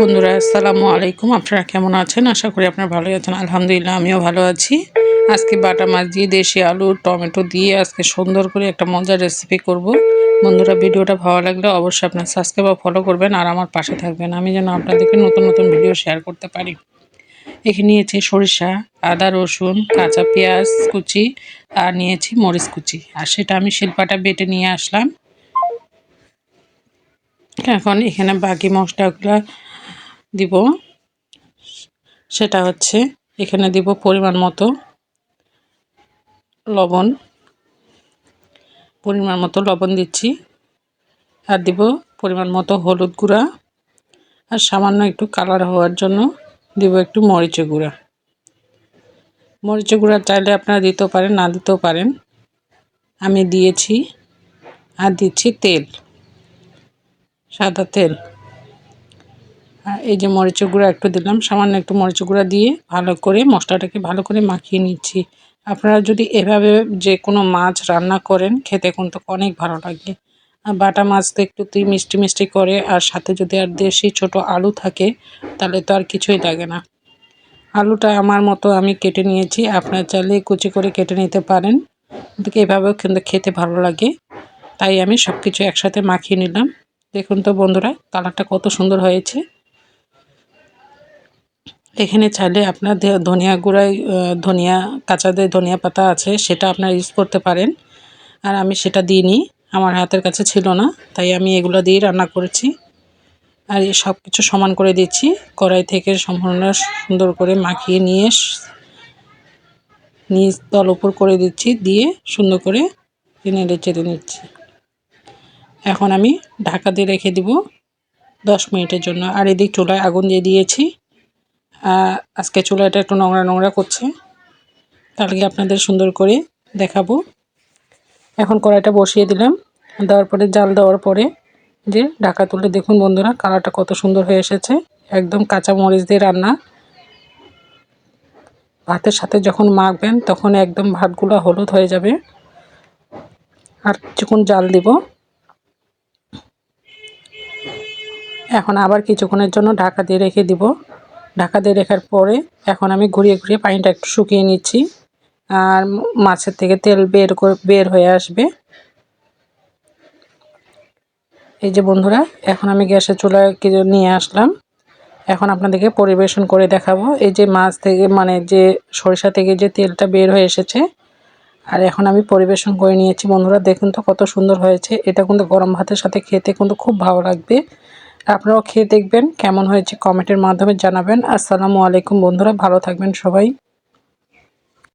বন্ধুরা, আসসালামু আলাইকুম। আপনারা কেমন আছেন? আশা করি আপনারা ভালোই আছেন। আলহামদুলিল্লাহ, আমিও ভালো আছি। আজকে বাটা মাছ দিয়ে দেশি আলু, টমেটো দিয়ে আজকে সুন্দর করে একটা মজার রেসিপি করব। বন্ধুরা, ভিডিওটা ভালো লাগলে অবশ্যই আপনার সাবস্ক্রাইব বা ফলো করবেন আর আমার পাশে থাকবেন। আমি যেন আপনাদেরকে নতুন নতুন ভিডিও শেয়ার করতে পারি। এখানে নিয়েছি সরিষা, আদা, রসুন, কাঁচা পেঁয়াজ কুচি আর নিয়েছি মরিচ কুচি। আর সেটা আমি শিল্পাটা বেটে নিয়ে আসলাম। এখন এখানে বাকি মশলাগুলো দিব। সেটা হচ্ছে এখানে দিব পরিমাণ মতো লবণ। পরিমাণ মতো লবণ দিচ্ছি। আর দিব পরিমাণ মতো হলুদ গুঁড়া। আর সামান্য একটু কালার হওয়ার জন্য দিব একটু মরিচের গুঁড়া। মরিচের গুঁড়া চাইলে আপনারা দিতেও পারেন, না দিতেও পারেন। আমি দিয়েছি, আর দিচ্ছি তেল, সাদা তেল। এই যে মরিচ গুঁড়া একটু দিলাম, সামান্য একটু মরিচ গুঁড়া দিয়ে ভালো করে মশলাটাকে ভালো করে মাখিয়ে নিচ্ছি। আপনারা যদি এভাবে যে কোনো মাছ রান্না করেন, খেতে কিন্তু অনেক ভালো লাগে। আর বাটা মাছ তো একটু তুই মিষ্টি মিষ্টি করে, আর সাথে যদি আর দেশি ছোট আলু থাকে, তাহলে তো আর কিছুই লাগে না। আলুটা আমার মতো আমি কেটে নিয়েছি, আপনার চাইলে কুচি করে কেটে নিতে পারেন। কিন্তু এভাবেও কিন্তু খেতে ভালো লাগে। তাই আমি সব কিছু একসাথে মাখিয়ে নিলাম। দেখুন তো বন্ধুরা, কালারটা কত সুন্দর হয়েছে। এখানে চাইলে আপনার ধনিয়া গুঁড়ায় ধনিয়া, কাঁচা দিয়ে ধনিয়া পাতা আছে, সেটা আপনার ইউজ করতে পারেন। আর আমি সেটা দিইনি, আমার হাতের কাছে ছিল না, তাই আমি এগুলো দিয়ে রান্না করেছি। আর এই সব কিছু সমান করে দিচ্ছি, কড়াই থেকে সম্পূর্ণ সুন্দর করে মাখিয়ে নিয়ে নিচ তল উপর করে দিচ্ছি, দিয়ে সুন্দর করে নেড়ে চেড়ে নিচ্ছি। এখন আমি ঢাকা দিয়ে রেখে দিব দশ মিনিটের জন্য। আর এদিক চুলায় আগুন দিয়ে দিয়েছি। আজকে চুলাটা একটু নোংরা নোংরা করছে। তাহলে আপনাদের সুন্দর করে দেখাবো। এখন কড়াইটা বসিয়ে দিলাম। দেওয়ার পরে জাল দেওয়ার পরে যে ঢাকা তুলে দেখুন বন্ধুরা, কালারটা কত সুন্দর হয়ে এসেছে। একদম কাঁচা মরিচ দিয়ে রান্না। ভাতের সাথে যখন মাখবেন তখন একদম ভাতগুলো হলুদ হয়ে যাবে। আর কিছুক্ষণ জাল দিব। এখন আবার কিছুক্ষণের জন্য ঢাকা দিয়ে রেখে দিব। ঢাকা দিয়ে রেখার পরে এখন আমি ঘুরিয়ে ঘুরিয়ে পানিটা একটু শুকিয়ে নিচ্ছি। আর মাছের থেকে তেল বের করে বের হয়ে আসবে। এই যে বন্ধুরা, এখন আমি গ্যাসের চুলায় কিছু নিয়ে আসলাম। এখন আপনাদেরকে পরিবেশন করে দেখাবো। এই যে মাছ থেকে মানে যে সরিষা থেকে যে তেলটা বের হয়ে এসেছে। আর এখন আমি পরিবেশন করে নিয়েছি। বন্ধুরা, দেখুন তো কত সুন্দর হয়েছে। এটা কিন্তু গরম ভাতের সাথে খেতে কিন্তু খুব ভালো লাগবে। আপনারাও খেয়ে দেখবেন কেমন হয়েছে কমেন্টের মাধ্যমে জানাবেন। আসসালামু আলাইকুম বন্ধুরা ভালো থাকবেন সবাই।